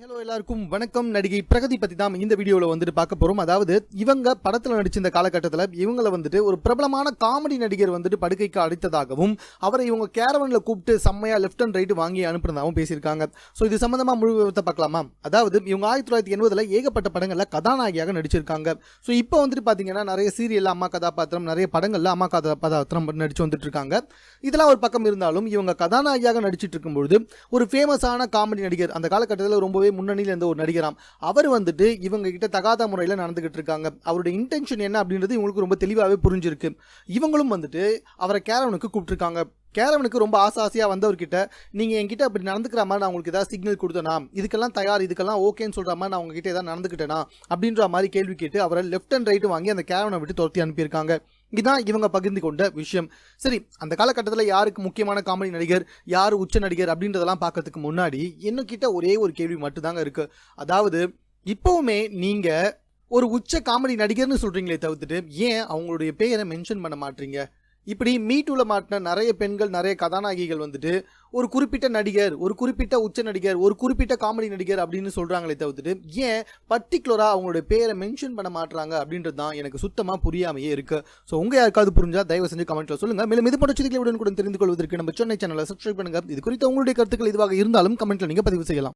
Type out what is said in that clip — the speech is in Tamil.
ஹலோ எல்லாருக்கும். வணக்கம். நடிகை பிரகதி பற்றி தான் இந்த வீடியோவில் வந்துட்டு பார்க்க போகிறோம் அதாவது இவங்க படத்தில் நடிச்சிருந்த இந்த காலகட்டத்தில் இவங்களை வந்துட்டு ஒரு பிரபலமான காமெடி நடிகர் வந்துட்டு படுக்கைக்கு அடித்ததாகவும் அவரை இவங்க கேரவனில் கூப்பிட்டு செம்மையாக லெஃப்ட் அண்ட் ரைட் வாங்கி அனுப்புனதாகவும் பேசியிருக்காங்க. ஸோ இது சம்மந்தமாக முழு விவரத்தை பார்க்கலாமா? அதாவது இவங்க ஆயிரத்தி தொள்ளாயிரத்தி எண்பதில் ஏகப்பட்ட படங்களில் கதாநாயகியாக நடிச்சிருக்காங்க. ஸோ இப்போ வந்துட்டு பார்த்தீங்கன்னா நிறைய சீரியலில் அம்மா கதாபாத்திரம் நிறைய படங்களில் அம்மா கதாபாத்திரம் நடிச்சு வந்துட்டு இருக்காங்க இதெல்லாம் ஒரு பக்கம் இருந்தாலும் இவங்க கதாநாயகியாக நடிச்சிட்டு இருக்கும்பொழுது ஒரு ஃபேமஸான காமெடி நடிகர் அந்த காலகட்டத்தில் ரொம்பவே முன்னணியில் இருந்த ஒரு நடிகராம். அவர் வந்துட்டு இவங்க கிட்ட தகாத முறையில் நடந்துகிட்டு இருக்காங்க. அவருடைய இன்டென்ஷன் என்ன அப்படின்றது இவங்களுக்கு ரொம்ப தெளிவாகவே புரிஞ்சிருக்கு. இவங்களும் வந்துட்டு அவரை கேரவனுக்கு கூப்பிட்டுருக்காங்க. கேரவனுக்கு ரொம்ப ஆசை ஆசையாக வந்தவர்கிட்ட நீங்கள் என்கிட்ட அப்படி நடந்துக்கிற மாதிரி நான் உங்களுக்கு ஏதாவது சிக்னல் கொடுத்தனா? இதுக்கெல்லாம் தயார் இதுக்கெல்லாம் ஓகேன்னு சொல்கிற மாதிரி நான் உங்ககிட்ட ஏதாவது நடந்துக்கிட்டேனா? அப்படின்ற மாதிரி கேள்வி கேட்டு அவரை லெஃப்ட் அண்ட் ரைட்டு வாங்கி அந்த கேரவனை விட்டு துரத்தி அனுப்பியிருக்காங்க. இதுதான் இவங்க பகிர்ந்து கொண்ட விஷயம். சரி அந்த காலகட்டத்தில் யாருக்கு முக்கியமான காமெடி நடிகர் யார் உச்ச நடிகர் அப்படின்றதெல்லாம் பார்க்கறதுக்கு முன்னாடி என்னக்கிட்ட ஒரே ஒரு கேள்வி மட்டும்தாங்க இருக்கு. அதாவது இப்போவுமே நீங்கள் ஒரு உச்ச காமெடி நடிகர்னு சொல்கிறீங்களே தவிர்த்துட்டு ஏன் அவங்களுடைய பெயரை மென்ஷன் பண்ண மாட்டீங்க? இப்படி மீட்டூல மாட்டின நிறைய பெண்கள் நிறைய கதாநாயகிகள் வந்துட்டு ஒரு குறிப்பிட்ட நடிகர் ஒரு குறிப்பிட்ட உச்ச நடிகர் ஒரு குறிப்பிட்ட காமெடி நடிகர் அப்படின்னு சொல்கிறாங்களே தவிர்த்துட்டு ஏன் பர்டிகுலராக அவங்களுடைய பேரை மென்ஷன் பண்ண மாட்டுறாங்க அப்படின்றது தான் எனக்கு சுத்தமாக புரியாமையே இருக்கு. ஸோ உங்கள் யாருக்காவது புரிஞ்சா தயவு செஞ்சு கமெண்ட்ல சொல்லுங்க. மேலும் இது போன்ற செய்திகளுடன் கூட தெரிந்து கொள்வதற்கு நம்ம சென்னை சேனலை சப்ஸ்கிரைப் பண்ணுங்க. இது குறித்த உங்களுடைய கருத்துக்கள் இதுவாக இருந்தாலும் கமெண்ட்ல நீங்கள் பதிவு செய்யலாம்.